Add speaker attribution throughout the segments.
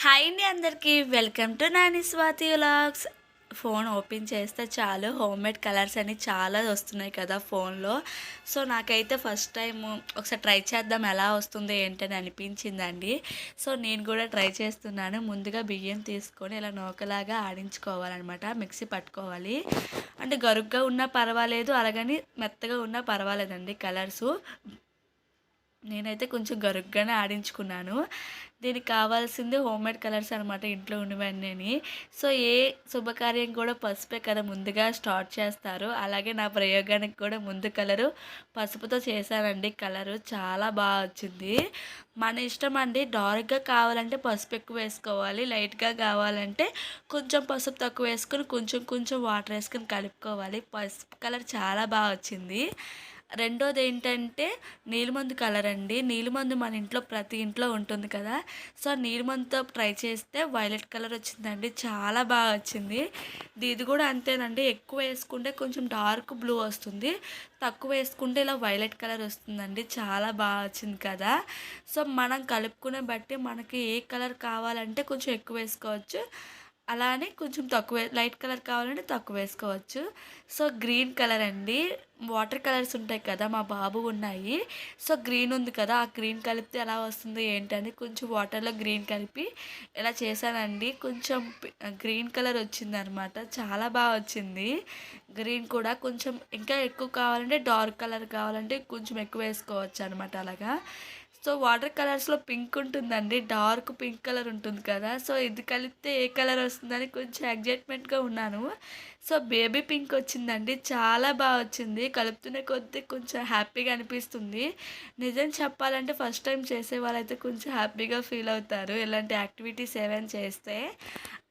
Speaker 1: Hi అండి అందరికీ. Welcome to Nani Swathi vlogs. Phone open చేస్తే చాలు. హోమ్ మేడ్ కలర్స్ అని చాలా వస్తున్నాయి కదా ఫోన్లో. సో నాకైతే ఫస్ట్ టైం ఒకసారి ట్రై చేద్దాం ఎలా వస్తుందో ఏంటని అనిపించిందండి. సో నేను కూడా ట్రై చేస్తున్నాను. ముందుగా బియ్యం తీసుకొని ఇలా నూకలాగా ఆడించుకోవాలన్నమాట. మిక్సీ పట్టుకోవాలి. అంటే గరుగ్గా ఉన్నా పర్వాలేదు అలాగని మెత్తగా ఉన్నా పర్వాలేదండి కలర్సు. నేనైతే కొంచెం గరుగ్గానే ఆడించుకున్నాను. దీనికి కావాల్సింది హోమ్ మేడ్ కలర్స్ అనమాట ఇంట్లో ఉన్నవన్నీ సో ఏ శుభకార్యం కూడా పసుపే కదా ముందుగా స్టార్ట్ చేస్తారు. అలాగే నా ప్రయోగానికి కూడా ముందు కలరు పసుపుతో చేశానండి. కలరు చాలా బాగా వచ్చింది. మన ఇష్టం అండి డార్క్గా కావాలంటే పసుపు ఎక్కువ వేసుకోవాలి. లైట్గా కావాలంటే కొంచెం పసుపు తక్కువ వేసుకొని కొంచెం కొంచెం వాటర్ వేసుకొని కలుపుకోవాలి. పసుపు కలర్ చాలా బాగా వచ్చింది. రెండోది ఏంటంటే నీలిమందు కలర్ అండి నీలిమందు మన ఇంట్లో ప్రతి ఇంట్లో ఉంటుంది కదా. సో నీలిమందుతో ట్రై చేస్తే వైలెట్ కలర్ వచ్చిందండి. చాలా బాగా వచ్చింది. ఇది కూడా అంతేనండి. ఎక్కువ వేసుకుంటే కొంచెం డార్క్ బ్లూ వస్తుంది. తక్కువ వేసుకుంటే ఇలా వైలెట్ కలర్ వస్తుందండి. చాలా బాగా వచ్చింది కదా. సో మనం కలుపుకునే బట్టి మనకి ఏ కలర్ కావాలంటే కొంచెం ఎక్కువ వేసుకోవచ్చు. అలానే కొంచెం తక్కువ లైట్ కలర్ కావాలంటే తక్కువ వేసుకోవచ్చు. సో గ్రీన్ కలర్ అండి. వాటర్ కలర్స్ ఉంటాయి కదా మా బాబు ఉన్నాయి. సో గ్రీన్ ఉంది కదా ఆ గ్రీన్ కలిపితే ఎలా వస్తుంది ఏంటని కొంచెం వాటర్లో గ్రీన్ కలిపి ఇలా చేశానండి. కొంచెం గ్రీన్ కలర్ వచ్చింది అనమాట చాలా బాగా వచ్చింది. గ్రీన్ కూడా కొంచెం ఇంకా ఎక్కువ కావాలంటే డార్క్ కలర్ కావాలంటే కొంచెం ఎక్కువ వేసుకోవచ్చు అనమాట అలాగా. సో వాటర్ కలర్స్లో పింక్ ఉంటుందండి. డార్క్ పింక్ కలర్ ఉంటుంది కదా. సో ఇది కలిపితే ఏ కలర్ వస్తుందని కొంచెం ఎగ్జైట్మెంట్గా ఉన్నాను. సో బేబీ పింక్ వచ్చిందండి. చాలా బాగా వచ్చింది. కలుపుతున్న కొద్దీ కొంచెం హ్యాపీగా అనిపిస్తుంది. నిజం చెప్పాలంటే ఫస్ట్ టైం చేసే వాళ్ళైతే కొంచెం హ్యాపీగా ఫీల్ అవుతారు. ఇలాంటి యాక్టివిటీస్ ఏమైనా చేస్తే.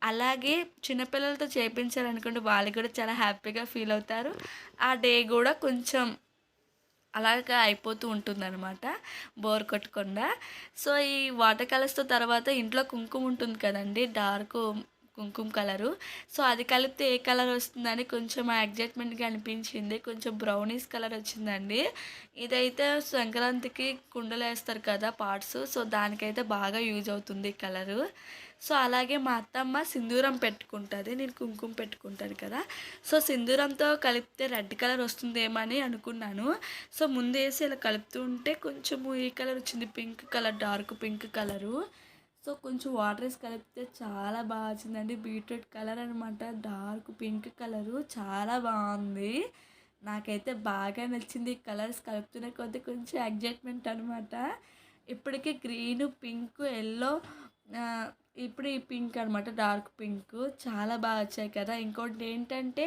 Speaker 1: అలాగే చిన్నపిల్లలతో చేయించాలనుకుంటే వాళ్ళు కూడా చాలా హ్యాపీగా ఫీల్ అవుతారు. ఆ డే కూడా కొంచెం అలాగా అయిపోతూ ఉంటుందన్నమాట బోర్ కొట్టకుండా. సో ఈ వాటర్ కలర్స్తో తర్వాత ఇంట్లో కుంకుమ ఉంటుంది కదండి డార్క్ కుంకుమ కలరు. సో అది కలిపితే ఏ కలర్ వస్తుందని కొంచెం ఎగ్జైట్మెంట్గా అనిపించింది. కొంచెం బ్రౌనీస్ కలర్ వచ్చిందండి. ఇదైతే సంక్రాంతికి కుండలు వేస్తారు కదా పార్ట్స్ సో దానికైతే బాగా యూజ్ అవుతుంది ఈ కలరు. సో అలాగే మా అత్తమ్మ సింధూరం పెట్టుకుంటుంది. నేను కుంకుమ పెట్టుకుంటాను కదా. సో సింధూరంతో కలిపితే రెడ్ కలర్ వస్తుందేమని అనుకున్నాను. సో ముందు వేసి ఇలా కలుపుతూ ఉంటే కొంచెము ఈ కలర్ వచ్చింది. Pink colour dark pink colour. So కొంచెం వాటర్ వేసి కలిపితే చాలా బాగా వచ్చిందండి. బీట్రూట్ కలర్ అనమాట డార్క్ పింక్ కలరు. చాలా బాగుంది. నాకైతే బాగా నచ్చింది కలర్స్ కలుపుతున్న కొద్దీ కొంచెం ఎగ్జైట్మెంట్ అనమాట ఇప్పటికే గ్రీన్ పింక్ ఎల్లో ఇప్పుడు ఈ పింక్ అనమాట డార్క్ పింక్. చాలా బాగా వచ్చాయి కదా. ఇంకోటి ఏంటంటే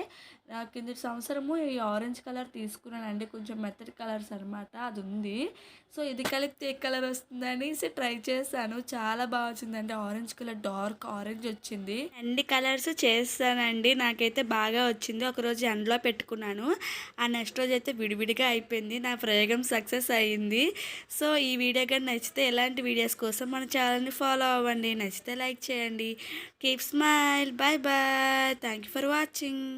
Speaker 1: కింద సంవత్సరము ఈ ఆరెంజ్ కలర్ తీసుకున్నానండి. కొంచెం మెత్తటి కలర్స్ అనమాట అది ఉంది. సో ఇది కలిపితే ఏ కలర్ వస్తుందనేసి ట్రై చేశాను. చాలా బాగా వచ్చిందండి. ఆరెంజ్ కలర్ డార్క్ ఆరెంజ్ వచ్చింది. అన్ని కలర్స్ చేస్తానండి. నాకైతే బాగా వచ్చింది. ఒకరోజు ఎండలో పెట్టుకున్నాను. ఆ నెక్స్ట్ రోజు అయితే విడివిడిగా అయిపోయింది. నా ప్రయోగం సక్సెస్ అయ్యింది సో ఈ వీడియో కానీ నచ్చితే ఎలాంటి వీడియోస్ కోసం మన ఛానల్ని ఫాలో అవ్వండి. నచ్చితే లైక్ చేయండి. Keep smile. Bye bye thank you for watching.